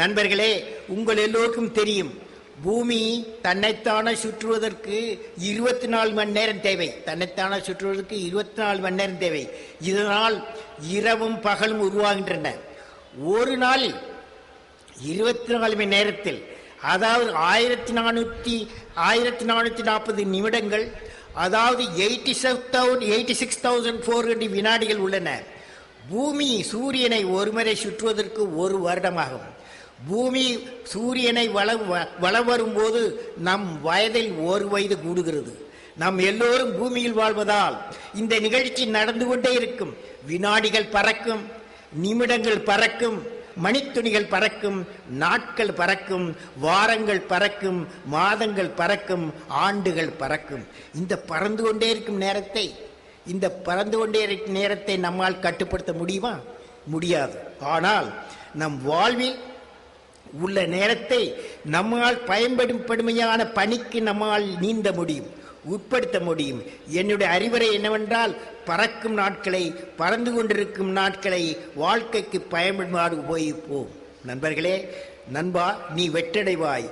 நண்பர்களே உங்கள் எல்லோருக்கும் தெரியும் பூமி தன்னைத்தானே சுற்றுவதற்கு இருபத்தி நாலு மணி நேரம் தேவை. தன்னைத்தானே சுற்றுவதற்கு இருபத்தி நாலு மணி நேரம் தேவை. இதனால் இரவும் பகலும் உருவாகின்றன. ஒரு நாளில் இருபத்தி நாலு மணி நேரத்தில் அதாவது ஆயிரத்தி நானூற்றி ஆயிரத்தி நானூற்றி நாற்பது நிமிடங்கள் அதாவது eighty thousand eighty six thousand four hundred வினாடிகள் உள்ளன. பூமி சூரியனை ஒருமுறை சுற்றுவதற்கு ஒரு வருடமாகும். பூமி சூரியனை வள வ- வரும்போது நம் வயதில் ஒரு வயது கூடுகிறது. நாம் எல்லோரும் பூமியில் வாழ்வதால் இந்த நிகழ்ச்சி நடந்து கொண்டே இருக்கும். வினாடிகள் பறக்கும் நிமிடங்கள் பறக்கும் மணித்துணிகள் பறக்கும் நாட்கள் பறக்கும் வாரங்கள் பறக்கும் மாதங்கள் பறக்கும் ஆண்டுகள் பறக்கும். இந்த பறந்து கொண்டே இருக்கும் நேரத்தை இந்த பறந்து கொண்டே இருக்கும் நேரத்தை நம்மால் கட்டுப்படுத்த முடியுமா? முடியாது. ஆனால் நம் வாழ்வில் உள்ள நேரத்தை நம்மால் பயன்படும் படுமையான பணிக்கு நம்மால் நீந்த முடியும் உட்படுத்த முடியும். என்னுடைய அறிவுரை என்னவென்றால் பறக்கும் நாட்களை பறந்து கொண்டிருக்கும் நாட்களை வாழ்க்கைக்கு பயன்பாடு போய் போ நண்பர்களே நண்பா நீ வெற்றடைவாய்.